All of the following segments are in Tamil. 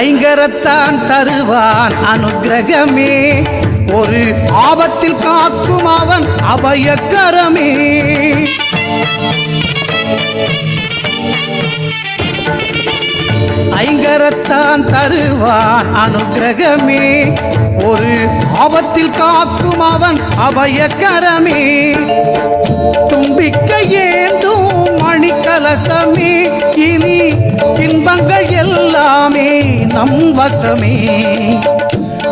ஐங்கரத்தான் தருவான் அனுகிரகமே ஒரு ஆபத்தில் காக்கும் அவன் அபயக்கரமே. ஐங்கரத்தான் தருவான் அனுகிரகமே ஒரு ஆபத்தில் காக்கும் அவன் அபயக்கரமே. தும்பிக்கை ஏந்தும் மணிக்கலசமே. இனி இன்பங்கள் எல்லாமே. நம் வசமே.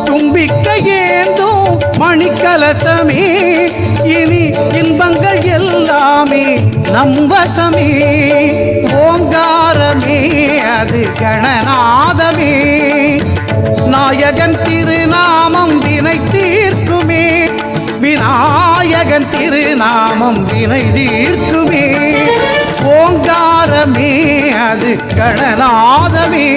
தும்பிக்க ஏந்தும் மணிக்கலசமே. இனி இன்பங்கள் எல்லாமே நம் வசமே. ஓங்காரமே அது கணநாதமே நாயகன் திருநாமம் வினை தீர்க்குமே. விநாயகன் திருநாமம் வினை தீர்க்குமே. ஓங்காரமே அது கணநாதமே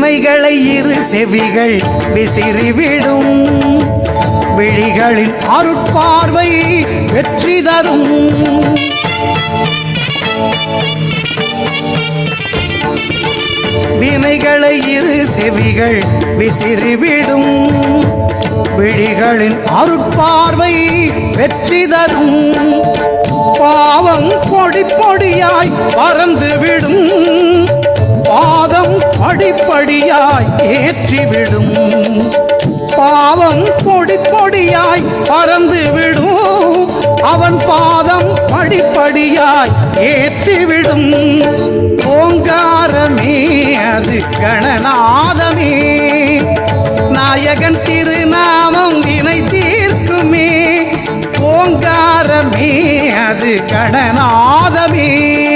வினைகளை இரு செவிகள் விசிறிவிடும். விழிகளின் அருட்பார்வை வெற்றி தரும். வினைகளை இரு செவிகள் விசிறிவிடும். விழிகளின் அருட்பார்வை வெற்றி தரும். பாவம் பொடி பொடியாய் பறந்துவிடும். விடும் படிப்படியாய் ஏற்றிவிடும். பாவம் பொடி பொடியாய் பறந்து விடும் அவன் பாதம் படிப்படியாய் ஏற்றிவிடும். ஓங்காரமே அது கணநாதமே. நாயகன் திருநாமம் வினை தீர்க்குமே ஓங்காரமே அது கணநாதமே.